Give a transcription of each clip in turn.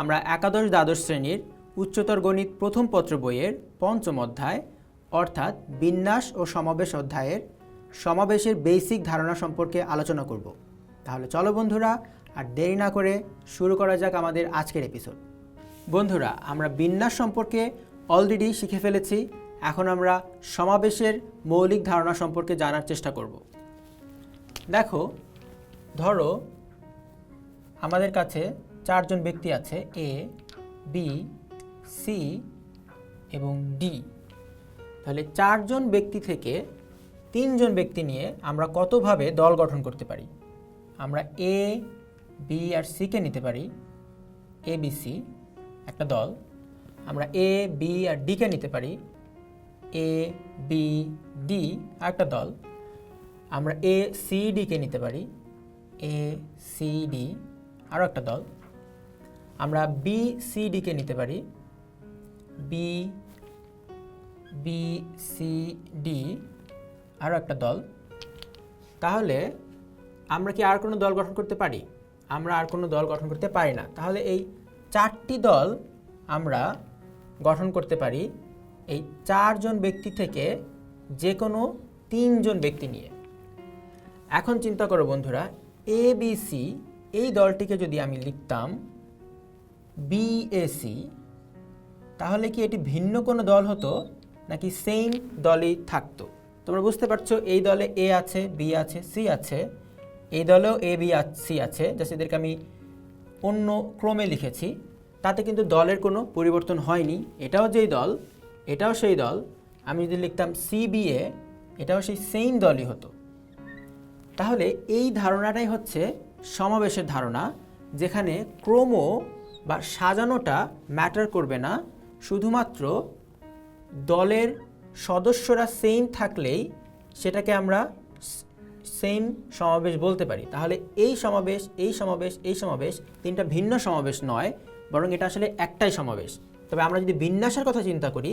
আমরা একাদশ দ্বাদশ শ্রেণির উচ্চতর গণিত প্রথম পত্র বইয়ের পঞ্চম অধ্যায়, অর্থাৎ বিন্যাস ও সমাবেশ অধ্যায়ের সমাবেশের বেসিক ধারণা সম্পর্কে আলোচনা করব। তাহলে চলো বন্ধুরা, আর দেরি না করে শুরু করা যাক আমাদের আজকের এপিসোড বন্ধুরা, আমরা বিন্যাস সম্পর্কে অলরেডি শিখে ফেলেছি, এখন আমরা সমাবেশের মৌলিক ধারণা সম্পর্কে জানার চেষ্টা করব। দেখো, ধরো আমাদের কাছে চারজন ব্যক্তি আছে এ বি সি এবং ডি তাহলে চারজন ব্যক্তি থেকে তিনজন ব্যক্তি নিয়ে আমরা কতভাবে দল গঠন করতে পারি? আমরা এ বি আর সিকে নিতে পারি। এ বি সি একটা দল। আমরা এ বি আর ডিকে নিতে পারি। এ বি ডি একটা দল। আমরা এ সি ডিকে নিতে পারি। এ সি ডি আরও একটা দল। আমরা বি সি ডিকে নিতে পারি। বি বি সি ডি আরও একটা দল। তাহলে আমরা কি আর কোনো দল গঠন করতে পারি? আমরা আর কোনো দল গঠন করতে পারি না। তাহলে এই চারটি দল আমরা গঠন করতে পারি এই চারজন ব্যক্তি থেকে যে কোনো তিনজন ব্যক্তি নিয়ে। এখন চিন্তা করো বন্ধুরা এ বি সি এই দলটিকে যদি আমি লিখতাম বিএসি তাহলে কি এটি ভিন্ন কোনো দল হতো নাকি সেম দলই থাকতো? তোমরা বুঝতে পারছ, এই দলে এ আছে বি আছে সি আছে। এই দলেও এ বি সি আছে জাস্ট এদেরকে আমি অন্য ক্রমে লিখেছি। তাতে কিন্তু দলের কোনো পরিবর্তন হয়নি। এটাও যেই দল, এটাও সেই দল। আমি যদি লিখতাম সিবিএ এটাও সেই সেম দলই হতো। তাহলে এই ধারণাটাই হচ্ছে সমাবেশের ধারণা, যেখানে ক্রম বা সাজানোটা ম্যাটার করবে না। শুধুমাত্র দলের সদস্যরা সেম থাকলেই সেটাকে আমরা সেম সমাবেশ বলতে পারি। তাহলে এই সমাবেশ এই সমাবেশ এই সমাবেশ তিনটা ভিন্ন সমাবেশ নয়, বরং এটা আসলে একটাই সমাবেশ। তবে আমরা যদি বিন্যাসের কথা চিন্তা করি,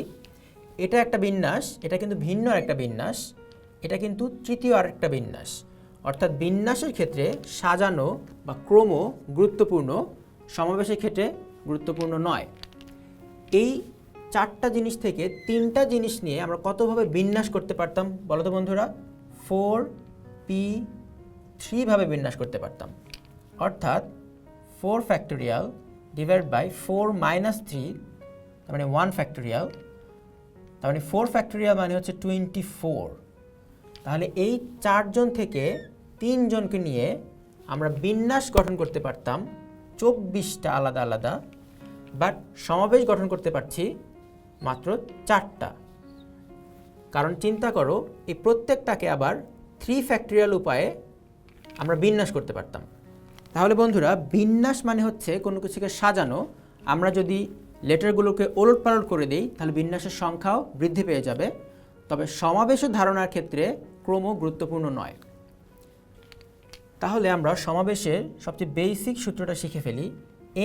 এটা একটা বিন্যাস, এটা কিন্তু ভিন্ন একটা বিন্যাস, এটা কিন্তু তৃতীয় আর একটা বিন্যাস। অর্থাৎ বিন্যাসের ক্ষেত্রে সাজানো বা ক্রম গুরুত্বপূর্ণ। সমাবেশের ক্ষেত্রে গুরুত্বপূর্ণ নয়। এই চারটা জিনিস থেকে তিনটা জিনিস নিয়ে আমরা কতভাবে বিন্যাস করতে পারতাম বলো তো বন্ধুরা? ফোর পি থ্রিভাবে বিন্যাস করতে পারতাম। অর্থাৎ four factorial divide by four minus three তার মানে ওয়ান ফ্যাক্টোরিয়াল তার মানে ফোর ফ্যাক্টোরিয়াল মানে হচ্ছে টোয়েন্টি ফোর তাহলে এই চারজন থেকে তিনজনকে নিয়ে আমরা বিন্যাস গঠন করতে পারতাম চব্বিশটা আলাদা আলাদা বাট সমাবেশ গঠন করতে পারছি মাত্র চারটা। কারণ চিন্তা করো, এই প্রত্যেকটাকে আবার থ্রি ফ্যাক্টরিয়াল উপায়ে আমরা বিন্যাস করতে পারতাম। তাহলে বন্ধুরা, বিন্যাস মানে হচ্ছে কোনো কিছুকে সাজানো। আমরা যদি লেটারগুলোকে ওলট পালট করে দিই, তাহলে বিন্যাসের সংখ্যাও বৃদ্ধি পেয়ে যাবে। তবে সমাবেশের ধারণার ক্ষেত্রে ক্রম গুরুত্বপূর্ণ নয়। তাহলে আমরা সমাবেশের সবচেয়ে বেসিক সূত্রটা শিখে ফেলি।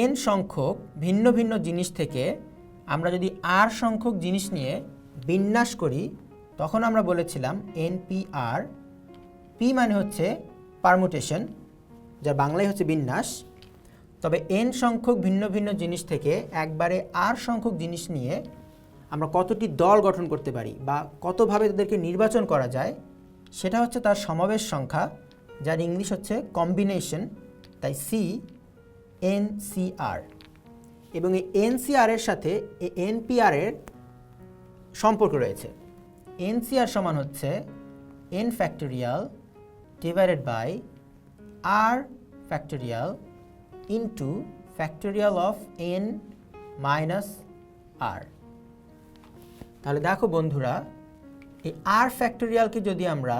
এন সংখ্যক ভিন্ন ভিন্ন জিনিস থেকে আমরা যদি আর সংখ্যক জিনিস নিয়ে বিন্যাস করি, তখন আমরা বলেছিলাম এন পি আর পি মানে হচ্ছে পারমুটেশন যার বাংলায় হচ্ছে বিন্যাস। তবে এন সংখ্যক ভিন্ন ভিন্ন জিনিস থেকে একবারে আর সংখ্যক জিনিস নিয়ে আমরা কতটি দল গঠন করতে পারি বা কতভাবে তাদেরকে নির্বাচন করা যায়, সেটা হচ্ছে তার সমাবেশ সংখ্যা। যার ইংলিশ হচ্ছে কম্বিনেশন তাই সি এন সি আর এবং এই এনসিআর এর সাথে এনপিআর এর সম্পর্ক রয়েছে। এনসিআর সমান হচ্ছে n factorial divided by r factorial into factorial of n minus r তাহলে দেখো বন্ধুরা, এই আর ফ্যাক্টোরিয়ালকে যদি আমরা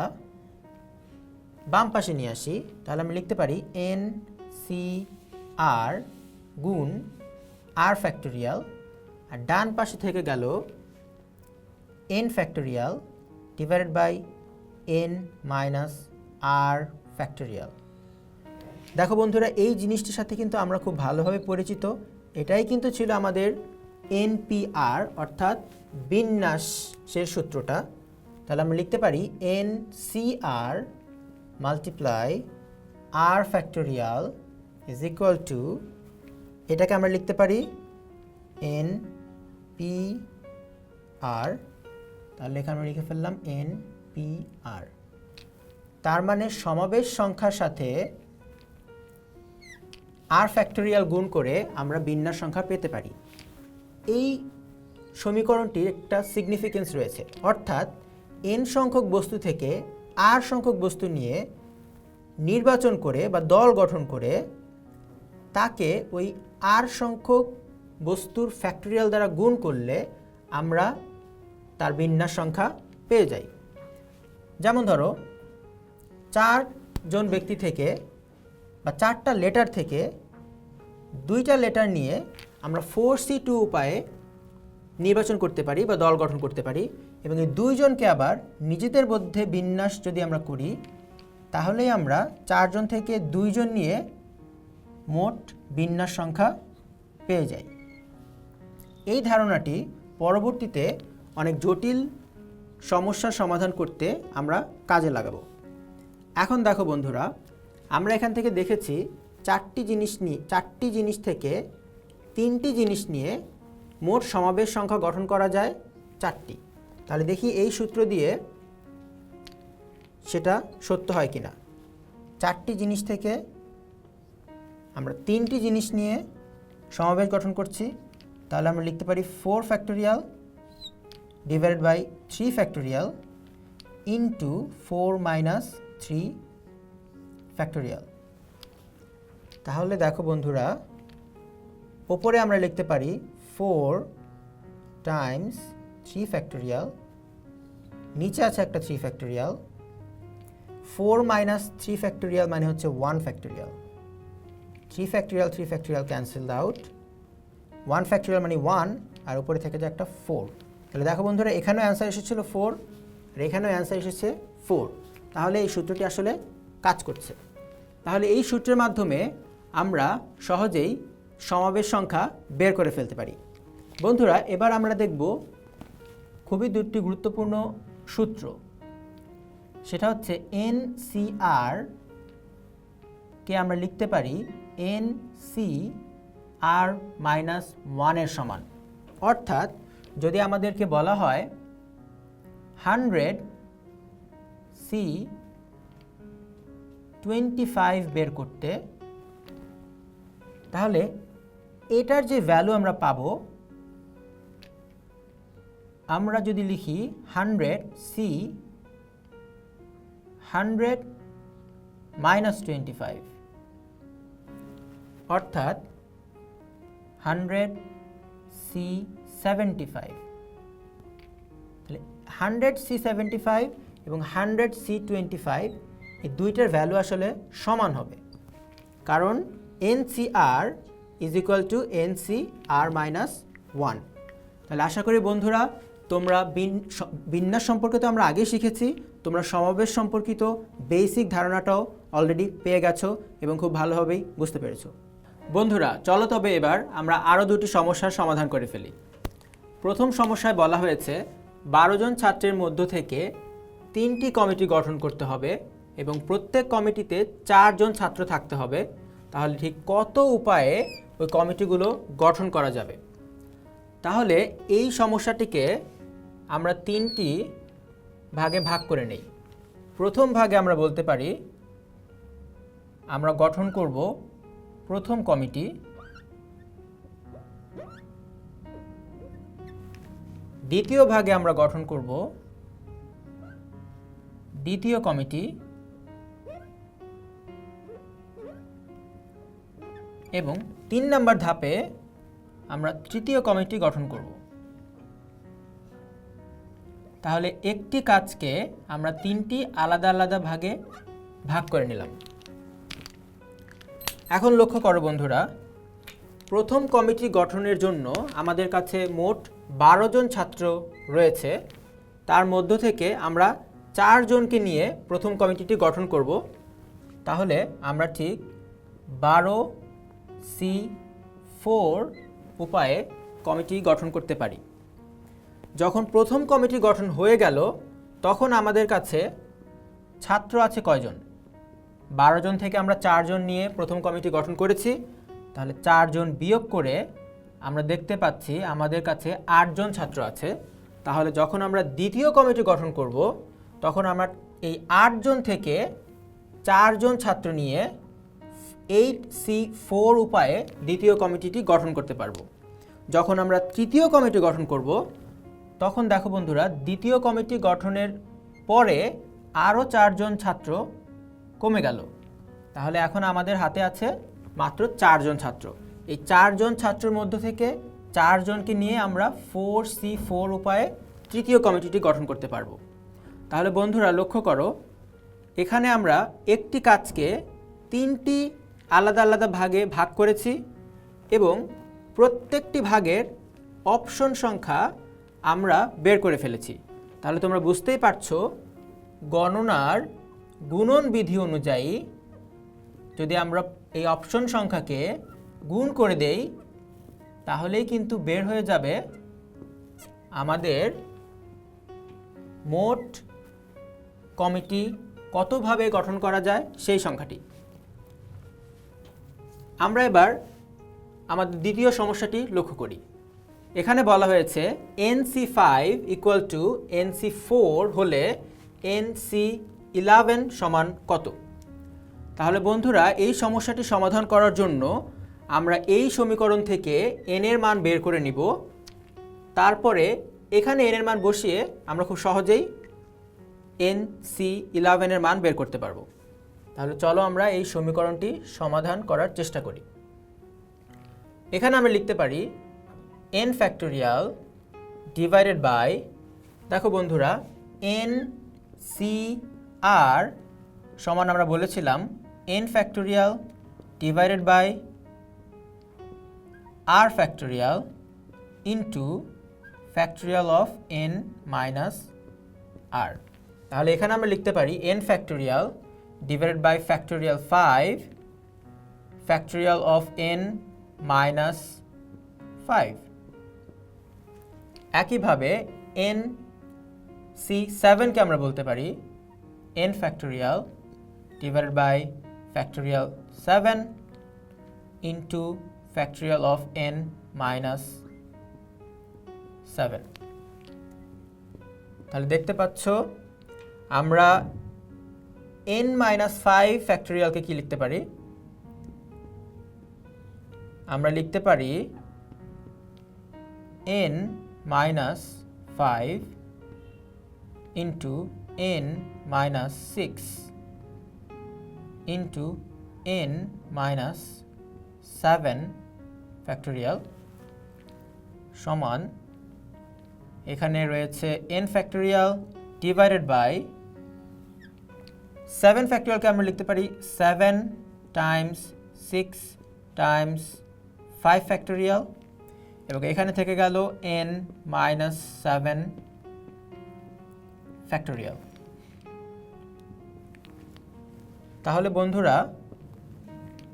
বাম পাশে নিয়ে আসি, তাহলে আমি লিখতে পারি এন সি আর গুণ আর ফ্যাক্টোরিয়াল আর ডান পাশে থেকে গেল n factorial divided by n minus r factorial দেখো বন্ধুরা, এই জিনিসটির সাথে কিন্তু আমরা খুব ভালোভাবে পরিচিত। এটাই কিন্তু ছিল আমাদের এনপিআর অর্থাৎ বিন্যাসের সূত্রটা। তাহলে আমরা লিখতে পারি n C r multiply r factorial is equal to এটাকে আমরা লিখতে পারি এন পি আর তাহলে এখানে আমরা লিখে ফেললাম এন পি আর তার মানে সমাবেশ সংখ্যার সাথে আর ফ্যাক্টোরিয়াল গুণ করে আমরা বিন্যাস সংখ্যা পেতে পারি। এই সমীকরণটির একটা সিগনিফিকেন্স রয়েছে। অর্থাৎ এন সংখ্যক বস্তু থেকে আর সংখ্যক বস্তু নিয়ে নির্বাচন করে বা দল গঠন করে তাকে ওই আর সংখ্যক বস্তুর ফ্যাক্টোরিয়াল দ্বারা গুণ করলে আমরা তার বিন্যাস সংখ্যা পেয়ে যাই। যেমন ধরো চারজন ব্যক্তি থেকে বা চারটা লেটার থেকে দুইটা লেটার নিয়ে আমরা ফোর সি টু উপায়ে নির্বাচন করতে পারি বা দল গঠন করতে পারি। এবং এই দুইজনকে আবার নিজেদের মধ্যে বিন্যাস যদি আমরা করি, তাহলেই আমরা চারজন থেকে দুইজন নিয়ে মোট বিন্যাস সংখ্যা পেয়ে যাই। এই ধারণাটি পরবর্তীতে অনেক জটিল সমস্যার সমাধান করতে আমরা কাজে লাগাবো। এখন দেখো বন্ধুরা, আমরা এখান থেকে দেখেছি চারটি জিনিস নিয়ে, চারটি জিনিস থেকে তিনটি জিনিস নিয়ে মোট সমাবেশ সংখ্যা গঠন করা যায় চারটি। তাহলে দেখি এই সূত্র দিয়ে সেটা সত্য হয় কি না চারটি জিনিস থেকে আমরা তিনটি জিনিস নিয়ে সমাবেশ গঠন করছি। তাহলে আমরা লিখতে পারি four factorial divided by three factorial into four minus three factorial তাহলে দেখো বন্ধুরা, ওপরে আমরা লিখতে পারি ফোর টাইমস থ্রি ফ্যাক্টোরিয়াল নিচে আছে একটা three factorial four minus three factorial মানে হচ্ছে one factorial three factorial three factorial cancelled out one factorial মানে ওয়ান আর উপরে থেকে যে একটা ফোর তাহলে দেখো বন্ধুরা, এখানেও অ্যান্সার এসেছিল ফোর আর এখানেও অ্যান্সার এসেছে ফোর তাহলে এই সূত্রটি আসলে কাজ করছে। তাহলে এই সূত্রের মাধ্যমে আমরা সহজেই সমাবেশ সংখ্যা বের করে ফেলতে পারি। বন্ধুরা, এবার আমরা দেখব খুবই দুটি গুরুত্বপূর্ণ সূত্র। সেটা হচ্ছে এন সি আর কে আমরা লিখতে পারি এন সি আর মাইনাস ওয়ানের সমান। অর্থাৎ যদি আমাদেরকে বলা হয় হান্ড্রেড সি টোয়েন্টি ফাইভ বের করতে, তাহলে এটার যে ভ্যালু আমরা পাবো আমরা যদি লিখি hundred C, hundred minus twenty five, অর্থাৎ হান্ড্রেড সি সেভেন্টি ফাইভ। তাহলে হান্ড্রেড সি সেভেন্টি ফাইভ এবং হান্ড্রেড সি টোয়েন্টি ফাইভ, এই দুইটার ভ্যালু আসলে সমান হবে। কারণ n C r is equal to n C r minus one. তাহলে আশা করি বন্ধুরা তোমরা বিন- বিন্যাস সম্পর্কে তো আমরা আগেই শিখেছি, তোমরা সমাবেশ সম্পর্কিত বেসিক ধারণাটাও অলরেডি পেয়ে গেছো এবং খুব ভালোভাবেই বুঝতে পেরেছ। বন্ধুরা, চলো তবে এবার আমরা আরও দুটি সমস্যার সমাধান করে ফেলি। প্রথম সমস্যায় বলা হয়েছে, বারো জন ছাত্রের মধ্য থেকে তিনটি কমিটি গঠন করতে হবে এবং প্রত্যেক কমিটিতে চারজন ছাত্র থাকতে হবে, তাহলে ঠিক কত উপায়ে ওই কমিটিগুলো গঠন করা যাবে? তাহলে এই সমস্যাটিকে আমরা তিনটি ভাগে ভাগ করে নেই। প্রথম ভাগে আমরা বলতে পারি, আমরা গঠন করব প্রথম কমিটি দ্বিতীয় ভাগে আমরা গঠন করব দ্বিতীয় কমিটি এবং তিন নম্বর ধাপে আমরা তৃতীয় কমিটি গঠন করব। তাহলে একটি কাজকে আমরা তিনটি আলাদা আলাদা ভাগে ভাগ করে নিলাম। এখন লক্ষ্য করো বন্ধুরা, প্রথম কমিটি গঠনের জন্য আমাদের কাছে মোট বারো জন ছাত্র রয়েছে। তার মধ্য থেকে আমরা চারজনকে নিয়ে প্রথম কমিটিটি গঠন করব। তাহলে আমরা ঠিক বারো সি ফোর উপায়ে কমিটি গঠন করতে পারি। যখন প্রথম কমিটি গঠন হয়ে গেল, তখন আমাদের কাছে ছাত্র আছে কয়জন? বারো জন থেকে আমরা চারজন নিয়ে প্রথম কমিটি গঠন করেছি। তাহলে চারজন বিয়োগ করে আমরা দেখতে পাচ্ছি আমাদের কাছে আটজন ছাত্র আছে। তাহলে যখন আমরা দ্বিতীয় কমিটি গঠন করব, তখন আমরা এই আটজন থেকে চারজন ছাত্র নিয়ে এইট সি ফোর উপায়ে দ্বিতীয় কমিটিটি গঠন করতে পারব। যখন আমরা তৃতীয় কমিটি গঠন করব তখন দেখো বন্ধুরা, দ্বিতীয় কমিটি গঠনের পরে আরও চারজন ছাত্র কমে গেল। তাহলে এখন আমাদের হাতে আছে মাত্র চারজন ছাত্র। এই চারজন ছাত্রের মধ্য থেকে চারজনকে নিয়ে আমরা ফোর সি ফোর উপায়ে তৃতীয় কমিটিটি গঠন করতে পারব। তাহলে বন্ধুরা, লক্ষ্য করো, এখানে আমরা একটি কাজকে তিনটি আলাদা আলাদা ভাগে ভাগ করেছি এবং প্রত্যেকটি ভাগের অপশন সংখ্যা আমরা বের করে ফেলেছি। তাহলে তোমরা বুঝতেই পারছ, গণনার গুণন বিধি অনুযায়ী যদি আমরা এই অপশন সংখ্যাকে গুণ করে দেই, তাহলেই কিন্তু বের হয়ে যাবে আমাদের মোট কমিটি কতভাবে গঠন করা যায় সেই সংখ্যাটি। আমরা এবার আমাদের দ্বিতীয় সমস্যাটি লক্ষ্য করি। এখানে বলা হয়েছে n C five equal to n C four হলে এনসি ইলেভেন সমান কত? তাহলে বন্ধুরা, এই সমস্যাটি সমাধান করার জন্য আমরা এই সমীকরণ থেকে এন এর মান বের করে নিব। তারপরে এখানে এন এর মান বসিয়ে আমরা খুব সহজেই এন সি ইলেভেনের মান বের করতে পারব। তাহলে চলো আমরা এই সমীকরণটি সমাধান করার চেষ্টা করি। এখানে আমরা লিখতে পারি এন ফ্যাক্টোরিয়াল ডিভাইডেড বাই দেখো বন্ধুরা এন সি আর সমান আমরা বলেছিলাম n factorial divided by r factorial into factorial of n minus r তাহলে এখানে আমরা লিখতে পারি n factorial divided by factorial five factorial of n minus five একইভাবে এন সি সেভেনকে আমরা বলতে পারি n factorial divided by factorial seven into factorial of n minus seven তাহলে দেখতে পাচ্ছ, আমরা এন মাইনাস ফাইভ ফ্যাক্টোরিয়ালকে কি লিখতে পারি? আমরা লিখতে পারি n minus five into n minus six into n minus seven factorial সমান এখানে রয়েছে n factorial divided by seven ফ্যাক্টোরিয়ালকে আমরা লিখতে পারি seven times six times five factorial এবং এখানে থেকে গেল এন মাইনাস সেভেন ফ্যাক্টোরিয়াল তাহলে বন্ধুরা,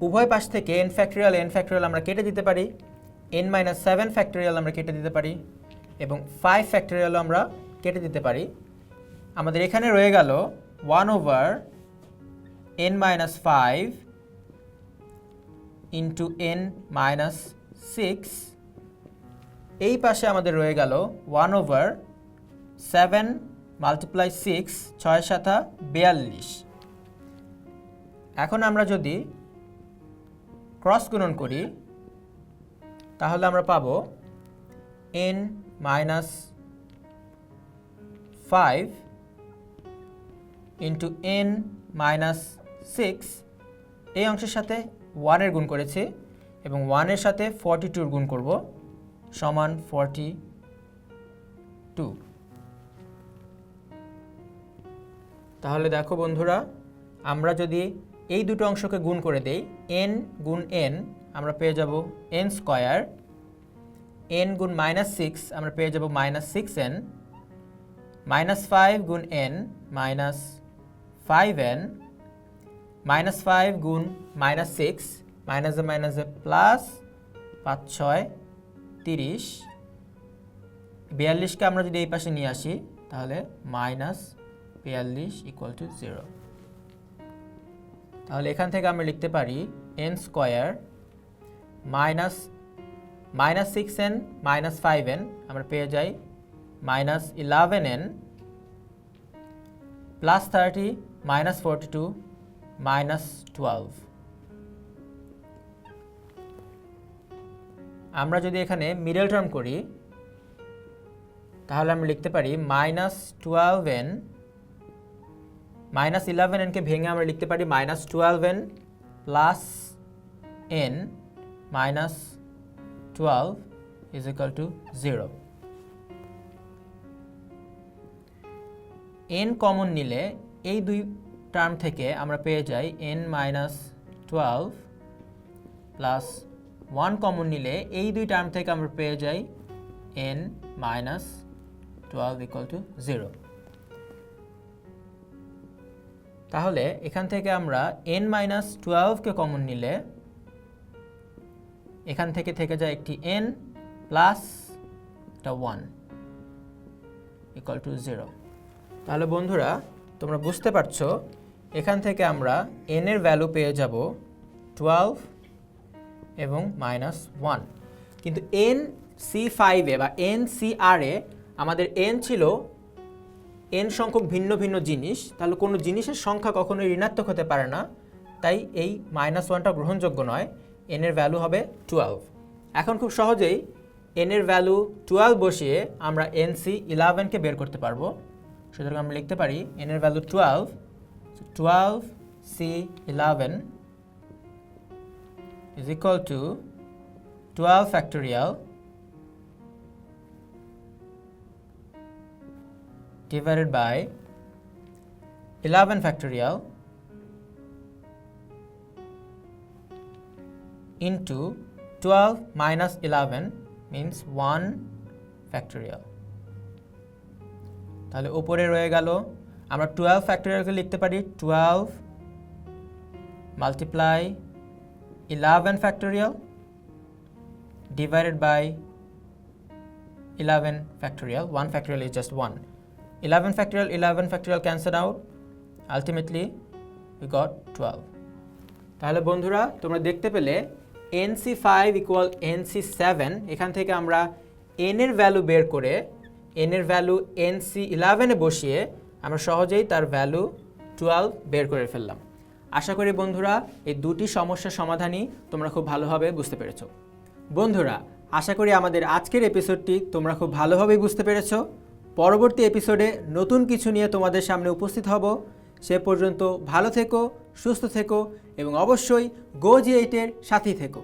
উভয় পাশ থেকে এন ফ্যাক্টোরিয়াল এন ফ্যাক্টোরিয়াল আমরা কেটে দিতে পারি এন মাইনাস সেভেন ফ্যাক্টোরিয়াল আমরা কেটে দিতে পারি, এবং ফাইভ ফ্যাক্টোরিয়ালও আমরা কেটে দিতে পারি। আমাদের এখানে রয়ে গেল one over n minus five into n minus six এই পাশে আমাদের রয়ে গেল one over seven multiply six ছয় সাতা বিয়াল্লিশ। এখন আমরা যদি ক্রস গুণন করি, তাহলে আমরা পাব n minus five into n minus six এই অংশের সাথে ওয়ানের গুণ করেছি এবং ওয়ানের সাথে ফর্টি টুর গুণ করব। সমান ফর্টি টু। তাহলে দেখো বন্ধুরা, আমরা যদি এই দুটো অংশকে গুণ করে দেই এন গুণ এন আমরা পেয়ে যাব এন স্কোয়ার। এন গুণ মাইনাস সিক্স আমরা পেয়ে যাব minus six n minus five গুণ n minus five n minus five গুণ মাইনাস সিক্স মাইনাসে মাইনাসে প্লাস পাঁচ, ছয়। তিরিশ। বিয়াল্লিশকে আমরা যদি এই পাশে নিয়ে আসি, তাহলে মাইনাস বিয়াল্লিশ ইকুয়াল টু জিরো তাহলে এখান থেকে আমরা লিখতে পারি n square minus minus six n minus five n আমরা পেয়ে যাই minus eleven n plus thirty minus forty two minus twelve আমরা যদি এখানে মিডল টার্ম করি, তাহলে আমরা লিখতে পারি minus twelve n minus eleven NK ভেঙে আমরা লিখতে পারি minus twelve n plus n minus twelve is equal to zero n common নিলে এই দুই টার্ম থেকে আমরা পেয়ে যাই n minus twelve plus one common নিলে এই দুই টার্ম থেকে আমরা পেয়ে যাই n minus twelve equal to zero তাহলে এখান থেকে আমরা এন মাইনাস টুয়েলভকে কমন নিলে এখান থেকে থেকে যায় একটি এন প্লাস একটা ওয়ান ইকুয়াল টু জিরো তাহলে বন্ধুরা, তোমরা বুঝতে পারছ, এখান থেকে আমরা এন এর ভ্যালু পেয়ে যাব টুয়েলভ এবং মাইনাস ওয়ান কিন্তু এন সি ফাইভে বা এন সি আরে আমাদের এন ছিল এন সংখ্যক ভিন্ন ভিন্ন জিনিস। তাহলে কোনো জিনিসের সংখ্যা কখনোই ঋণাত্মক হতে পারে না। তাই এই মাইনাস ওয়ানটা গ্রহণযোগ্য নয়। এন এর ভ্যালু হবে টুয়েলভ এখন খুব সহজেই এনের ভ্যালু টুয়েলভ বসিয়ে আমরা এন সি ইলেভেনকে বের করতে পারব। সুতরাং আমরা লিখতে পারি এনের value twelve twelve C eleven is equal to 12 factorial divided by 11 factorial into 12 minus 11 means 1 factorial তাহলে উপরে রয়ে গেল আমরা 12 ফ্যাক্টোরিয়ালকে লিখতে পারি 12 multiply 11 factorial divided by 11 factorial 1 factorial is just 1 11 factorial 11 factorial cancelled out ultimately we got 12 তাহলে বন্ধুরা তোমরা দেখতে পেলে nc five equal nc seven এখান থেকে আমরা n এর ভ্যালু বের করে n এর ভ্যালু nc ইলেভেনে বসিয়ে আমরা সহজেই তার ভ্যালু টুয়েলভ বের করে ফেললাম আশা করি বন্ধুরা, এই দুটি সমস্যা সমাধানই তোমরা খুব ভালোভাবে বুঝতে পেরেছ। বন্ধুরা, আশা করি আমাদের আজকের এপিসোডটি তোমরা খুব ভালোভাবে বুঝতে পেরেছ। পরবর্তী এপিসোডে নতুন কিছু নিয়ে তোমাদের সামনে উপস্থিত হব। সে পর্যন্ত ভালো থেকো, সুস্থ থেকো এবং অবশ্যই গো জি এইটের সাথেই থেকো।